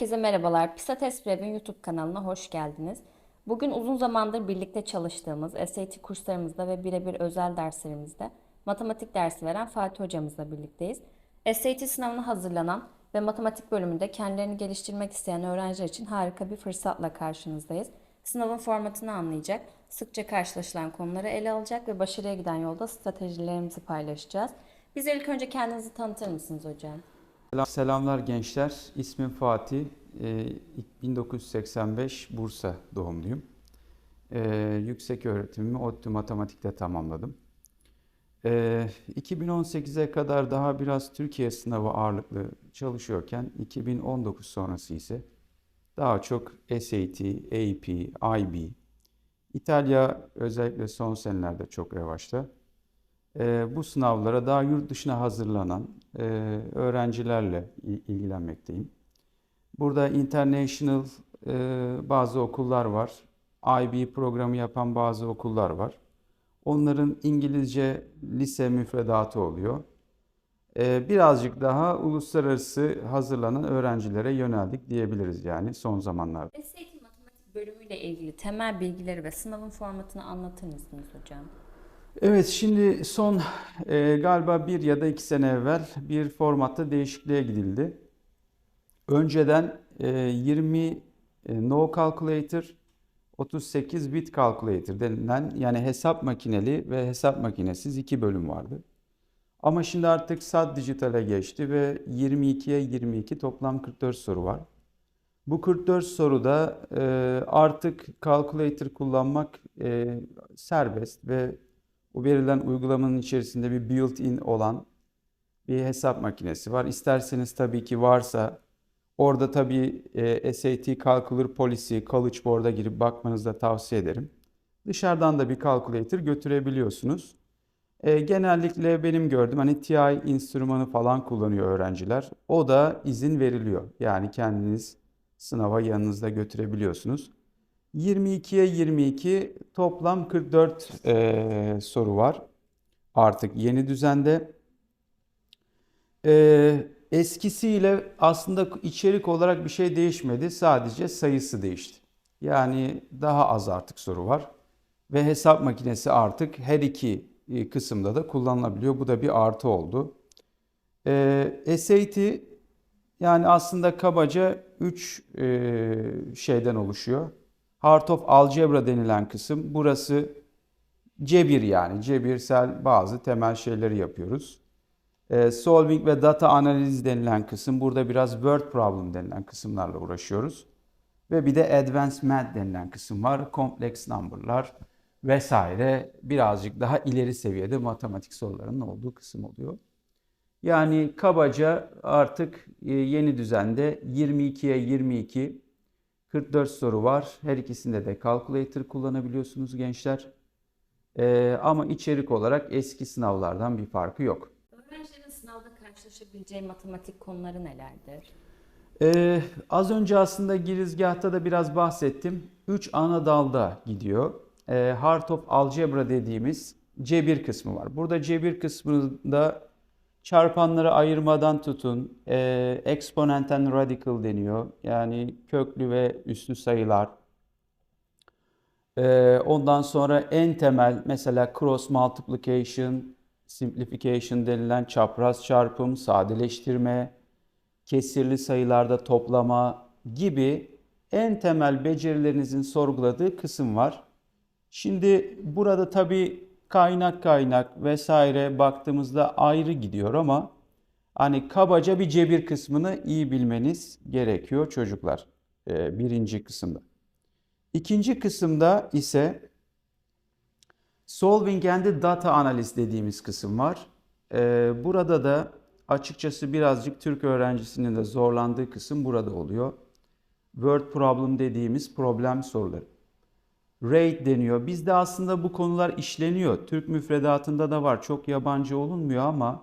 Herkese merhabalar. Pilates Prev'in YouTube kanalına hoş geldiniz. Bugün uzun zamandır birlikte çalıştığımız SAT kurslarımızda ve birebir özel derslerimizde matematik dersi veren Fatih hocamızla birlikteyiz. SAT sınavına hazırlanan ve matematik bölümünde kendilerini geliştirmek isteyen öğrenciler için harika bir fırsatla karşınızdayız. Sınavın formatını anlayacak, sıkça karşılaşılan konuları ele alacak ve başarıya giden yolda stratejilerimizi paylaşacağız. Bize ilk önce kendinizi tanıtır mısınız hocam? Selam- Selamlar gençler. İsmim Fatih. Ee, 1985 Bursa doğumluyum. Ee, yüksek öğretimimi ODTÜ Matematik'te tamamladım. Ee, 2018'e kadar daha biraz Türkiye sınavı ağırlıklı çalışıyorken 2019 sonrası ise daha çok SAT, AP, IB, İtalya özellikle son senelerde çok revaçta. Ee, bu sınavlara daha yurt dışına hazırlanan e, öğrencilerle il- ilgilenmekteyim. Burada international e, bazı okullar var. IB programı yapan bazı okullar var. Onların İngilizce lise müfredatı oluyor. Ee, birazcık daha uluslararası hazırlanan öğrencilere yöneldik diyebiliriz yani son zamanlarda. SAT matematik bölümüyle ilgili temel bilgileri ve sınavın formatını anlatır mısınız hocam? Evet, şimdi son e, galiba bir ya da iki sene evvel bir formatta değişikliğe gidildi. Önceden e, 20 e, no calculator, 38 bit calculator denilen yani hesap makineli ve hesap makinesiz iki bölüm vardı. Ama şimdi artık SAT dijitale geçti ve 22'ye 22 toplam 44 soru var. Bu 44 soruda e, artık calculator kullanmak e, serbest ve bu verilen uygulamanın içerisinde bir built-in olan bir hesap makinesi var. İsterseniz tabii ki varsa orada tabii e, SAT Calculator Policy, College Board'a girip bakmanızı da tavsiye ederim. Dışarıdan da bir calculator götürebiliyorsunuz. E, genellikle benim gördüğüm hani TI enstrümanı falan kullanıyor öğrenciler. O da izin veriliyor. Yani kendiniz sınava yanınızda götürebiliyorsunuz. 22'ye 22 toplam 44 eee, soru var artık yeni düzende. Eee, eskisiyle aslında içerik olarak bir şey değişmedi. Sadece sayısı değişti. Yani daha az artık soru var. Ve hesap makinesi artık her iki e, kısımda da kullanılabiliyor. Bu da bir artı oldu. Eee SAT yani aslında kabaca 3 şeyden oluşuyor. Heart of Algebra denilen kısım. Burası cebir yani cebirsel bazı temel şeyleri yapıyoruz. Ee, solving ve data analiz denilen kısım. Burada biraz word problem denilen kısımlarla uğraşıyoruz. Ve bir de advanced math denilen kısım var. Complex number'lar vesaire birazcık daha ileri seviyede matematik sorularının olduğu kısım oluyor. Yani kabaca artık e, yeni düzende 22'ye 22 44 soru var. Her ikisinde de calculator kullanabiliyorsunuz gençler. Ee, ama içerik olarak eski sınavlardan bir farkı yok. Öğrencilerin sınavda karşılaşabileceği matematik konuları nelerdir? Ee, az önce aslında girizgahta da biraz bahsettim. 3 ana dalda gidiyor. Ee, Heart of Algebra dediğimiz cebir kısmı var. Burada cebir kısmında çarpanları ayırmadan tutun, e, exponent and radical deniyor. Yani köklü ve üslü sayılar. Ee, ondan sonra en temel mesela cross multiplication, simplification denilen çapraz çarpım, sadeleştirme, kesirli sayılarda toplama gibi en temel becerilerinizin sorguladığı kısım var. Şimdi burada tabii kaynak kaynak vesaire baktığımızda ayrı gidiyor ama hani kabaca bir cebir kısmını iyi bilmeniz gerekiyor çocuklar. Ee, birinci kısımda. İkinci kısımda ise Solving and Data Analysis dediğimiz kısım var. Ee, burada da açıkçası birazcık Türk öğrencisinin de zorlandığı kısım burada oluyor. Word problem dediğimiz problem soruları. Rate deniyor. Bizde aslında bu konular işleniyor. Türk müfredatında da var. Çok yabancı olunmuyor ama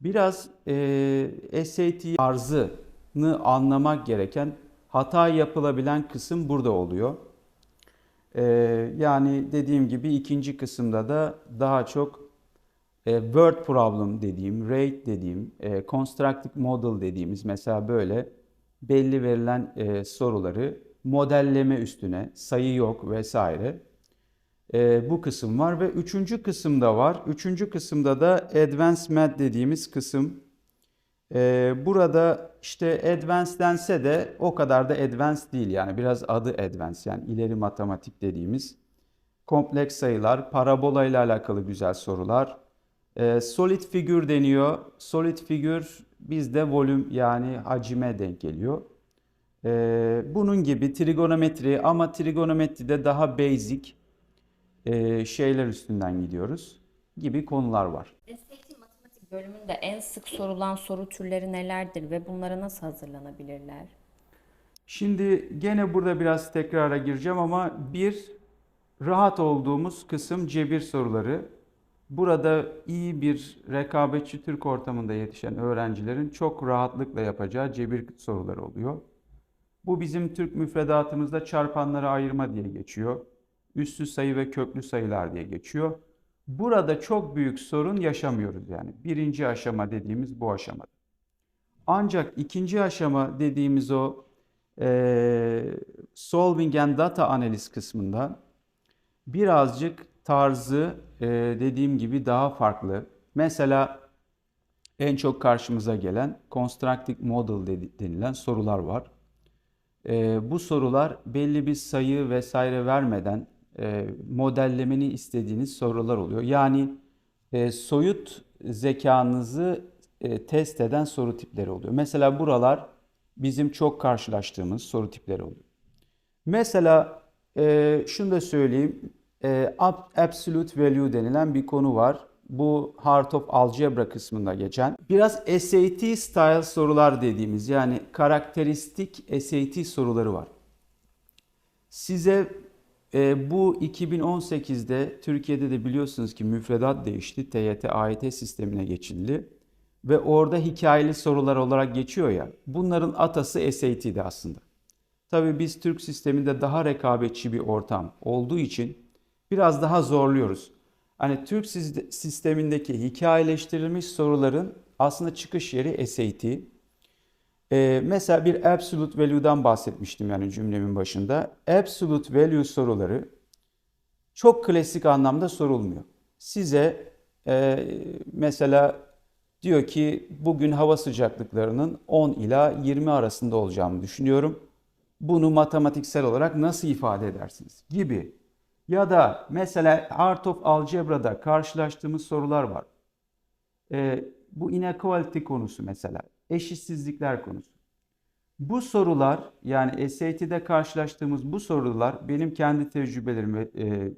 biraz e, SAT tarzını anlamak gereken hata yapılabilen kısım burada oluyor. Ee, yani dediğim gibi ikinci kısımda da daha çok e, word problem dediğim, rate dediğim, e, constructive model dediğimiz mesela böyle belli verilen e, soruları modelleme üstüne, sayı yok vesaire. E, bu kısım var ve üçüncü kısımda var. Üçüncü kısımda da Advanced Math dediğimiz kısım. E, burada işte Advanced dense de o kadar da Advanced değil yani biraz adı Advanced yani ileri matematik dediğimiz kompleks sayılar, parabola ile alakalı güzel sorular. E, solid figür deniyor. Solid figür bizde volüm yani hacime denk geliyor. E, bunun gibi trigonometri ama trigonometride daha basic e, şeyler üstünden gidiyoruz gibi konular var. SAT matematik bölümünde en sık sorulan soru türleri nelerdir ve bunlara nasıl hazırlanabilirler? Şimdi gene burada biraz tekrara gireceğim ama bir rahat olduğumuz kısım cebir soruları. Burada iyi bir rekabetçi Türk ortamında yetişen öğrencilerin çok rahatlıkla yapacağı cebir soruları oluyor. Bu bizim Türk müfredatımızda çarpanları ayırma diye geçiyor. Üssü sayı ve köklü sayılar diye geçiyor. Burada çok büyük sorun yaşamıyoruz yani. Birinci aşama dediğimiz bu aşamada. Ancak ikinci aşama dediğimiz o eee, solving and data analiz kısmında birazcık tarzı eee, dediğim gibi daha farklı. Mesela en çok karşımıza gelen constructive model denilen sorular var. Eee, bu sorular belli bir sayı vesaire vermeden eee, modellemeni istediğiniz sorular oluyor. Yani eee, soyut zekanızı eee, test eden soru tipleri oluyor. Mesela buralar bizim çok karşılaştığımız soru tipleri oluyor. Mesela e, şunu da söyleyeyim. E, ab- absolute value denilen bir konu var. Bu Heart of Algebra kısmında geçen. Biraz SAT style sorular dediğimiz yani karakteristik SAT soruları var. Size e, bu 2018'de Türkiye'de de biliyorsunuz ki müfredat değişti. TYT, AYT sistemine geçildi. Ve orada hikayeli sorular olarak geçiyor ya. Bunların atası SAT'di aslında. Tabii biz Türk sisteminde daha rekabetçi bir ortam olduğu için biraz daha zorluyoruz. Hani Türk sistemindeki hikayeleştirilmiş soruların aslında çıkış yeri SAT. Ee, mesela bir absolute value'dan bahsetmiştim yani cümlemin başında. Absolute value soruları çok klasik anlamda sorulmuyor. Size e, mesela diyor ki bugün hava sıcaklıklarının 10 ila 20 arasında olacağını düşünüyorum. Bunu matematiksel olarak nasıl ifade edersiniz gibi. Ya da mesela Art of Algebra'da karşılaştığımız sorular var. Ee, bu inequality konusu mesela, eşitsizlikler konusu. Bu sorular yani SAT'de karşılaştığımız bu sorular benim kendi tecrübelerim ve e,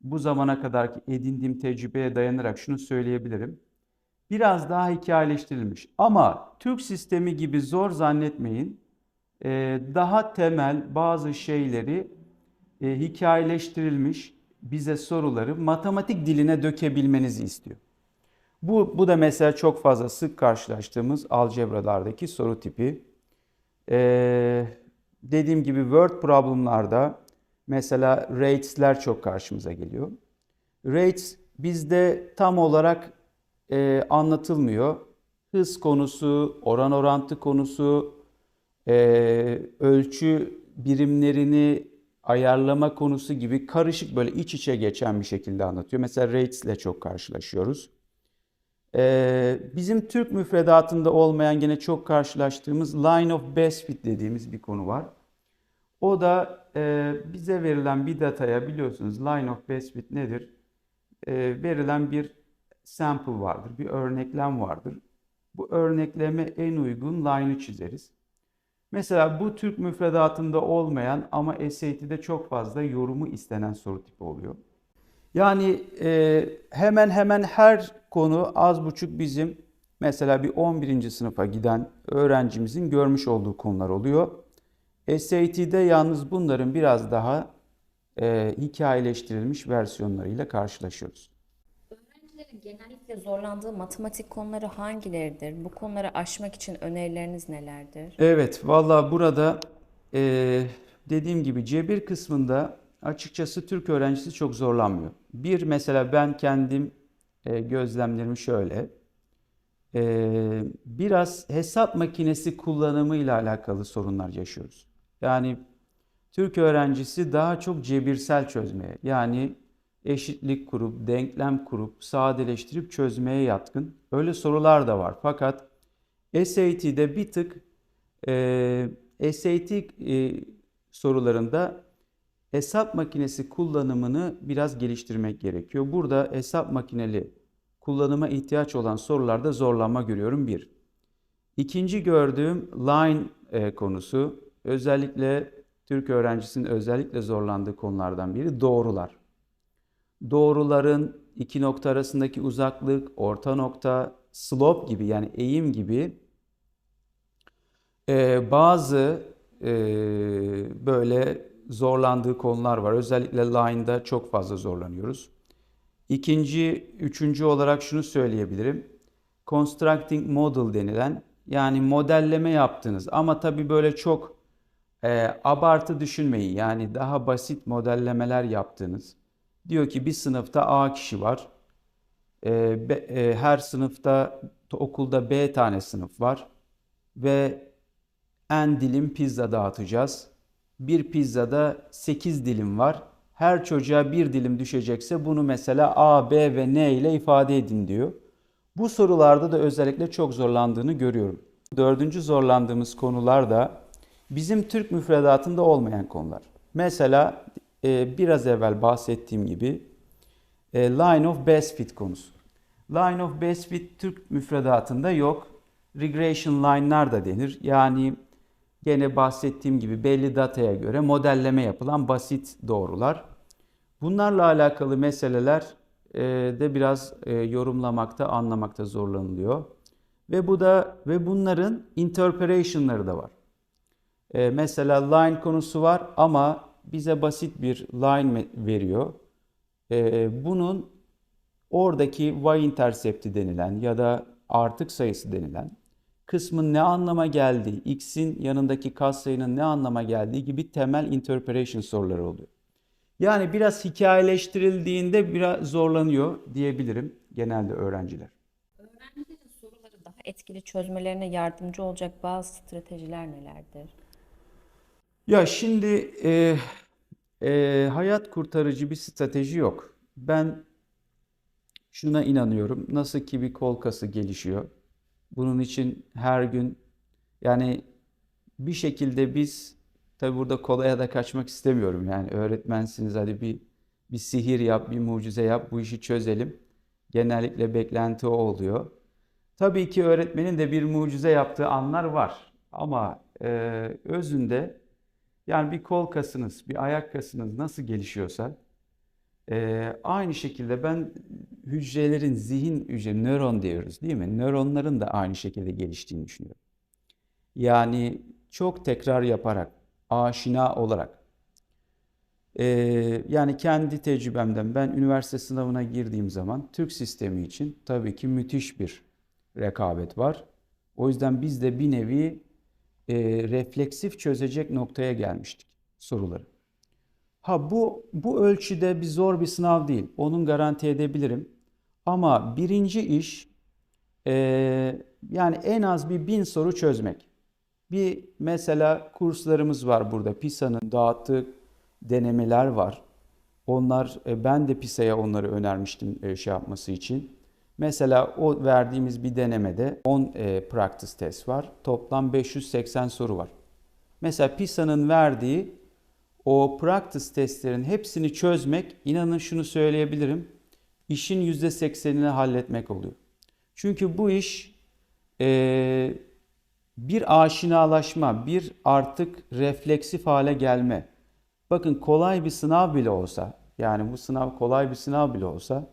bu zamana kadarki edindiğim tecrübeye dayanarak şunu söyleyebilirim. Biraz daha hikayeleştirilmiş. Ama Türk sistemi gibi zor zannetmeyin. Ee, daha temel bazı şeyleri e, hikayeleştirilmiş bize soruları matematik diline dökebilmenizi istiyor. Bu, bu da mesela çok fazla sık karşılaştığımız algebralardaki soru tipi. Ee, dediğim gibi word problemlarda mesela rates'ler çok karşımıza geliyor. Rates bizde tam olarak e, anlatılmıyor. Hız konusu, oran orantı konusu, e, ölçü birimlerini ayarlama konusu gibi karışık böyle iç içe geçen bir şekilde anlatıyor. Mesela rates ile çok karşılaşıyoruz. Ee, bizim Türk müfredatında olmayan gene çok karşılaştığımız line of best fit dediğimiz bir konu var. O da e, bize verilen bir dataya biliyorsunuz line of best fit nedir? E, verilen bir sample vardır, bir örneklem vardır. Bu örnekleme en uygun line'ı çizeriz. Mesela bu Türk müfredatında olmayan ama SAT'de çok fazla yorumu istenen soru tipi oluyor. Yani e, hemen hemen her konu az buçuk bizim mesela bir 11. sınıfa giden öğrencimizin görmüş olduğu konular oluyor. SAT'de yalnız bunların biraz daha e, hikayeleştirilmiş versiyonlarıyla karşılaşıyoruz. Öğrencilerin genellikle zorlandığı matematik konuları hangileridir? Bu konuları aşmak için önerileriniz nelerdir? Evet, valla burada eee, dediğim gibi cebir kısmında açıkçası Türk öğrencisi çok zorlanmıyor. Bir mesela ben kendim eee, gözlemlerimi şöyle. e, biraz hesap makinesi kullanımıyla alakalı sorunlar yaşıyoruz. Yani Türk öğrencisi daha çok cebirsel çözmeye yani eşitlik kurup, denklem kurup, sadeleştirip çözmeye yatkın. Öyle sorular da var. Fakat SAT'de bir tık e, SAT e, sorularında hesap makinesi kullanımını biraz geliştirmek gerekiyor. Burada hesap makineli kullanıma ihtiyaç olan sorularda zorlanma görüyorum bir. İkinci gördüğüm line e, konusu özellikle Türk öğrencisinin özellikle zorlandığı konulardan biri doğrular. Doğruların iki nokta arasındaki uzaklık, orta nokta, slope gibi yani eğim gibi e, bazı e, böyle zorlandığı konular var. Özellikle line'da çok fazla zorlanıyoruz. İkinci, üçüncü olarak şunu söyleyebilirim. Constructing model denilen yani modelleme yaptınız ama tabii böyle çok e, abartı düşünmeyin. Yani daha basit modellemeler yaptığınız. Diyor ki bir sınıfta A kişi var. E, be- e, her sınıfta okulda B tane sınıf var ve n dilim pizza dağıtacağız. Bir pizzada 8 dilim var. Her çocuğa bir dilim düşecekse bunu mesela A, B ve N ile ifade edin diyor. Bu sorularda da özellikle çok zorlandığını görüyorum. Dördüncü zorlandığımız konular da bizim Türk müfredatında olmayan konular. Mesela biraz evvel bahsettiğim gibi e, line of best fit konusu. Line of best fit Türk müfredatında yok. Regression line'lar da denir. Yani gene bahsettiğim gibi belli dataya göre modelleme yapılan basit doğrular. Bunlarla alakalı meseleler e, de biraz e, yorumlamakta, anlamakta zorlanılıyor. Ve bu da ve bunların interpretation'ları da var. Mesela line konusu var ama bize basit bir line veriyor. E, bunun oradaki y-intercept'i denilen ya da artık sayısı denilen kısmın ne anlama geldiği, x'in yanındaki katsayının ne anlama geldiği gibi temel interpretation soruları oluyor. Yani biraz hikayeleştirildiğinde biraz zorlanıyor diyebilirim genelde öğrenciler. Öğrencilerin soruları daha etkili çözmelerine yardımcı olacak bazı stratejiler nelerdir? Ya şimdi e, e, hayat kurtarıcı bir strateji yok. Ben şuna inanıyorum. Nasıl ki bir kol kası gelişiyor. Bunun için her gün yani bir şekilde biz tabi burada kolaya da kaçmak istemiyorum. Yani öğretmensiniz hadi bir bir sihir yap, bir mucize yap, bu işi çözelim. Genellikle beklenti o oluyor. Tabii ki öğretmenin de bir mucize yaptığı anlar var. Ama e, özünde yani bir kol kasınız, bir ayak kasınız nasıl gelişiyorsa e, aynı şekilde ben hücrelerin, zihin hücre, nöron diyoruz değil mi? Nöronların da aynı şekilde geliştiğini düşünüyorum. Yani çok tekrar yaparak, aşina olarak. E, yani kendi tecrübemden ben üniversite sınavına girdiğim zaman Türk sistemi için tabii ki müthiş bir rekabet var. O yüzden biz de bir nevi e, refleksif çözecek noktaya gelmiştik soruları. Ha bu bu ölçüde bir zor bir sınav değil. Onun garanti edebilirim. Ama birinci iş e, yani en az bir bin soru çözmek. Bir mesela kurslarımız var burada. PISA'nın dağıttığı denemeler var. Onlar e, ben de PISA'ya onları önermiştim e, şey yapması için. Mesela o verdiğimiz bir denemede 10 e, practice test var. Toplam 580 soru var. Mesela PISA'nın verdiği o practice testlerin hepsini çözmek, inanın şunu söyleyebilirim, işin %80'ini halletmek oluyor. Çünkü bu iş e, bir aşinalaşma, bir artık refleksif hale gelme. Bakın kolay bir sınav bile olsa, yani bu sınav kolay bir sınav bile olsa,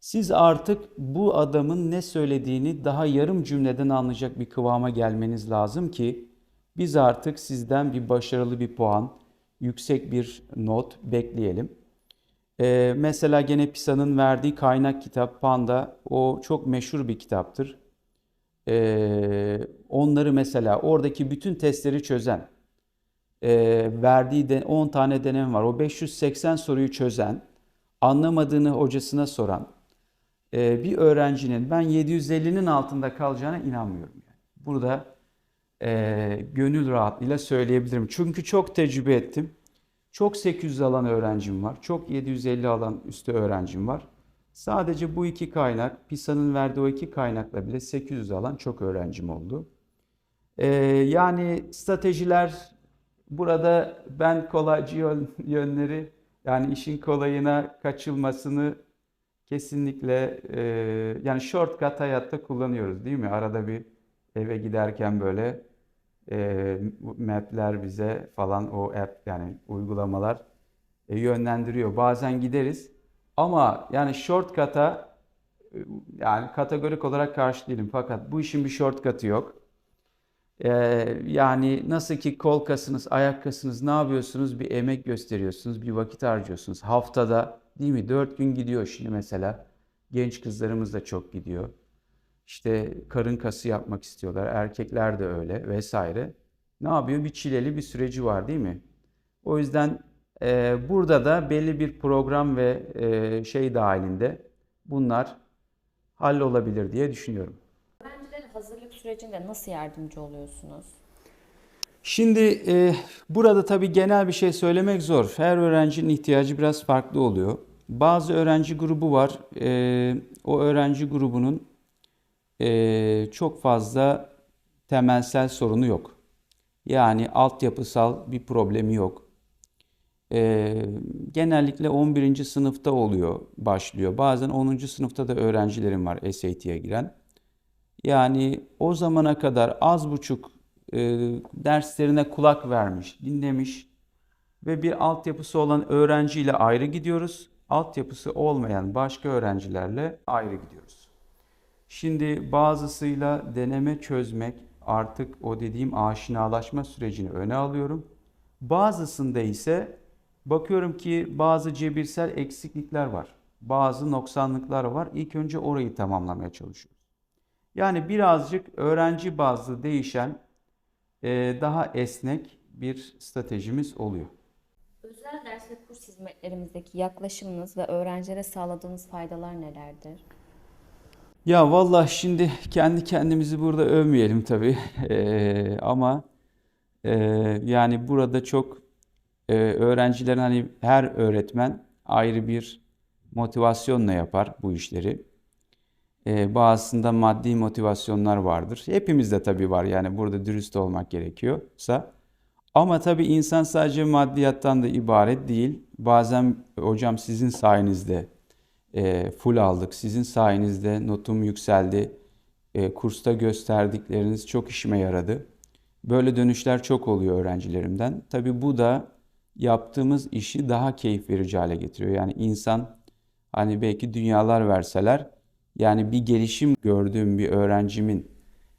siz artık bu adamın ne söylediğini daha yarım cümleden anlayacak bir kıvama gelmeniz lazım ki biz artık sizden bir başarılı bir puan, yüksek bir not bekleyelim. Ee, mesela gene PISA'nın verdiği kaynak kitap Panda o çok meşhur bir kitaptır. Ee, onları mesela oradaki bütün testleri çözen, e, verdiği de 10 tane deneme var. O 580 soruyu çözen, anlamadığını hocasına soran, bir öğrencinin ben 750'nin altında kalacağına inanmıyorum. Yani. Burada e, gönül rahatlığıyla söyleyebilirim. Çünkü çok tecrübe ettim. Çok 800 alan öğrencim var. Çok 750 alan üstü öğrencim var. Sadece bu iki kaynak, PISA'nın verdiği o iki kaynakla bile 800 alan çok öğrencim oldu. Ee, yani stratejiler burada ben kolaycı yön- yönleri yani işin kolayına kaçılmasını kesinlikle e, yani shortcut hayatta kullanıyoruz değil mi? Arada bir eve giderken böyle e, map'ler bize falan o app yani uygulamalar e, yönlendiriyor. Bazen gideriz ama yani shortcut'a e, yani kategorik olarak karşı değilim fakat bu işin bir shortcut'ı yok. Ee, yani nasıl ki kol kasınız, ayak kasınız ne yapıyorsunuz? Bir emek gösteriyorsunuz, bir vakit harcıyorsunuz. Haftada değil mi? Dört gün gidiyor şimdi mesela. Genç kızlarımız da çok gidiyor. İşte karın kası yapmak istiyorlar. Erkekler de öyle vesaire. Ne yapıyor? Bir çileli bir süreci var değil mi? O yüzden e, burada da belli bir program ve e, şey dahilinde bunlar hallolabilir diye düşünüyorum. Öğrencilere hazırlık sürecinde nasıl yardımcı oluyorsunuz? Şimdi e, burada tabii genel bir şey söylemek zor. Her öğrencinin ihtiyacı biraz farklı oluyor. Bazı öğrenci grubu var. E, o öğrenci grubunun e, çok fazla temelsel sorunu yok. Yani altyapısal bir problemi yok. E, genellikle 11. sınıfta oluyor, başlıyor. Bazen 10. sınıfta da öğrencilerim var SAT'ye giren. Yani o zamana kadar az buçuk e, derslerine kulak vermiş, dinlemiş ve bir altyapısı olan öğrenciyle ayrı gidiyoruz. Altyapısı olmayan başka öğrencilerle ayrı gidiyoruz. Şimdi bazısıyla deneme çözmek artık o dediğim aşinalaşma sürecini öne alıyorum. Bazısında ise bakıyorum ki bazı cebirsel eksiklikler var. Bazı noksanlıklar var. İlk önce orayı tamamlamaya çalışıyoruz. Yani birazcık öğrenci bazlı değişen daha esnek bir stratejimiz oluyor. Özel ders ve kurs hizmetlerimizdeki yaklaşımınız ve öğrencilere sağladığınız faydalar nelerdir? Ya vallahi şimdi kendi kendimizi burada övmeyelim tabii. Eee, ama eee, yani burada çok eee, öğrencilerin hani her öğretmen ayrı bir motivasyonla yapar bu işleri. Eee, bazısında maddi motivasyonlar vardır. Hepimizde tabii var yani burada dürüst olmak gerekiyorsa. Ama tabii insan sadece maddiyattan da ibaret değil. Bazen hocam sizin sayenizde e, full aldık. Sizin sayenizde notum yükseldi. E, kursta gösterdikleriniz çok işime yaradı. Böyle dönüşler çok oluyor öğrencilerimden. Tabii bu da yaptığımız işi daha keyif verici hale getiriyor. Yani insan hani belki dünyalar verseler yani bir gelişim gördüğüm bir öğrencimin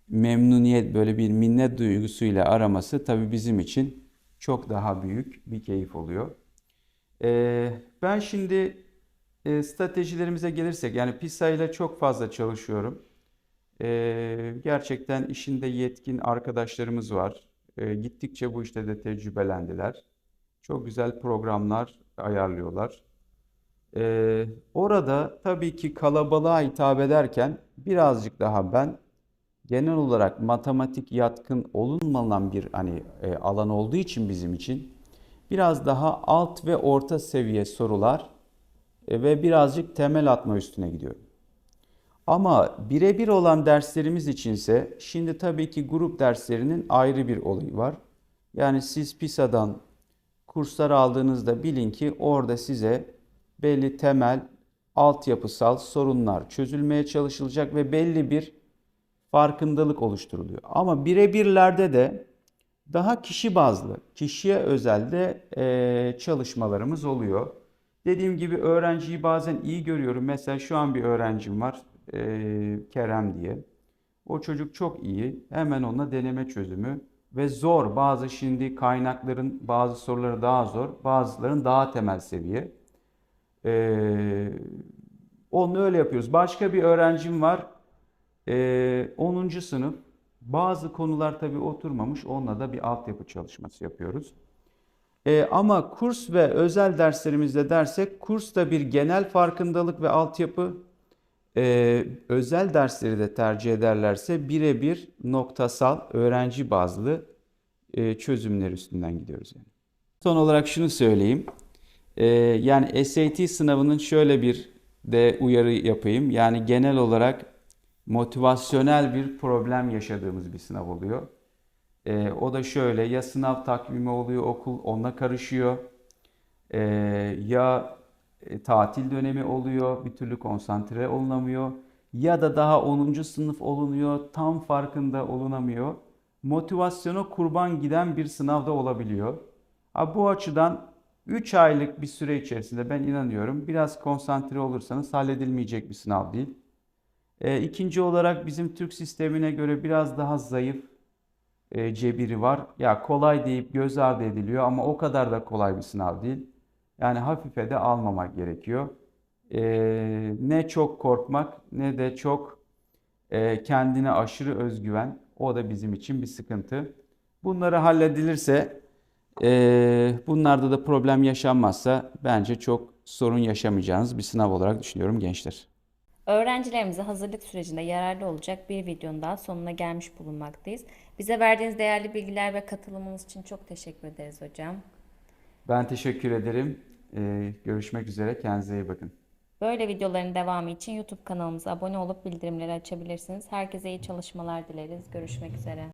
memnuniyet böyle bir minnet duygusuyla araması tabii bizim için çok daha büyük bir keyif oluyor. Ee, ben şimdi e, stratejilerimize gelirsek yani PISA ile çok fazla çalışıyorum. Ee, gerçekten işinde yetkin arkadaşlarımız var. Ee, gittikçe bu işte de tecrübelendiler. Çok güzel programlar ayarlıyorlar. Ee, orada tabii ki kalabalığa hitap ederken birazcık daha ben genel olarak matematik yatkın olunmayan bir hani e, alan olduğu için bizim için biraz daha alt ve orta seviye sorular e, ve birazcık temel atma üstüne gidiyorum. Ama birebir olan derslerimiz içinse şimdi tabii ki grup derslerinin ayrı bir olayı var. Yani siz PISA'dan kurslar aldığınızda bilin ki orada size belli temel altyapısal sorunlar çözülmeye çalışılacak ve belli bir farkındalık oluşturuluyor. Ama birebirlerde de daha kişi bazlı, kişiye özel de eee, çalışmalarımız oluyor. Dediğim gibi öğrenciyi bazen iyi görüyorum. Mesela şu an bir öğrencim var, eee, Kerem diye. O çocuk çok iyi. Hemen onunla deneme çözümü ve zor. Bazı şimdi kaynakların bazı soruları daha zor, bazılarının daha temel seviye. Eee onu öyle yapıyoruz. Başka bir öğrencim var. Ee, 10. sınıf. Bazı konular tabii oturmamış. Onunla da bir altyapı çalışması yapıyoruz. Ee, ama kurs ve özel derslerimizde dersek kursta bir genel farkındalık ve altyapı Ee, özel dersleri de tercih ederlerse birebir noktasal öğrenci bazlı e, çözümler üstünden gidiyoruz yani. Son olarak şunu söyleyeyim. Ee, yani SAT sınavının şöyle bir de uyarı yapayım. Yani genel olarak motivasyonel bir problem yaşadığımız bir sınav oluyor. Ee, o da şöyle ya sınav takvimi oluyor okul onunla karışıyor. Ee, ya e, tatil dönemi oluyor bir türlü konsantre olunamıyor. Ya da daha 10. sınıf olunuyor tam farkında olunamıyor. Motivasyona kurban giden bir sınavda olabiliyor. Ha, bu açıdan 3 aylık bir süre içerisinde ben inanıyorum biraz konsantre olursanız halledilmeyecek bir sınav değil. E, ikinci olarak bizim Türk sistemine göre biraz daha zayıf e, cebiri var. Ya kolay deyip göz ardı ediliyor ama o kadar da kolay bir sınav değil. Yani hafife de almamak gerekiyor. E, ne çok korkmak ne de çok e, kendine aşırı özgüven. O da bizim için bir sıkıntı. Bunları halledilirse, e, bunlarda da problem yaşanmazsa bence çok sorun yaşamayacağınız bir sınav olarak düşünüyorum gençler. Öğrencilerimize hazırlık sürecinde yararlı olacak bir videonun daha sonuna gelmiş bulunmaktayız. Bize verdiğiniz değerli bilgiler ve katılımınız için çok teşekkür ederiz hocam. Ben teşekkür ederim. E, görüşmek üzere. Kendinize iyi bakın. Böyle videoların devamı için YouTube kanalımıza abone olup bildirimleri açabilirsiniz. Herkese iyi çalışmalar dileriz. Görüşmek üzere.